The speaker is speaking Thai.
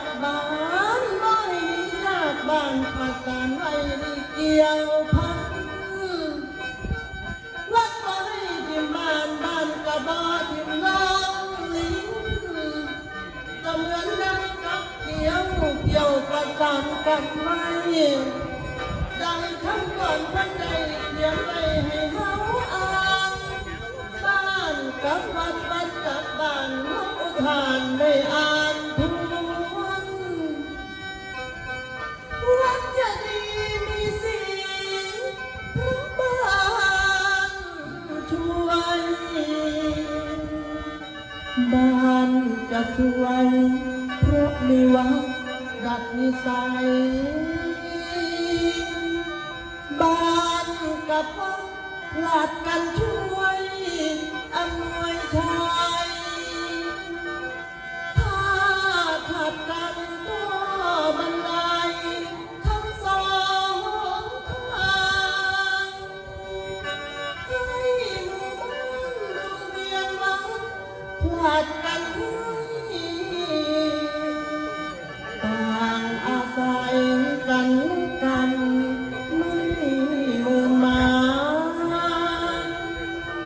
กบ้านบ่ให้หนีจากบ้านประการไว้ได้เกี่ยวพันวัดไว้ที่บ้านบ้านกะบอที่น้องลิงก็เหมือนดังกับเกี่ยวเกี่ยวประสานกันได้ทั้งก่อนพันใดเขียนไว้ กับวัดวัดกับบ้านเฮาทานได้อ่านทวนวัดจะดีมีสีพระบานช่วยบ้านจะสวยเพราะมีวัดดัดนิสัยบ้านกับวัดผลัดกันช่วย ผลัดกันช่วย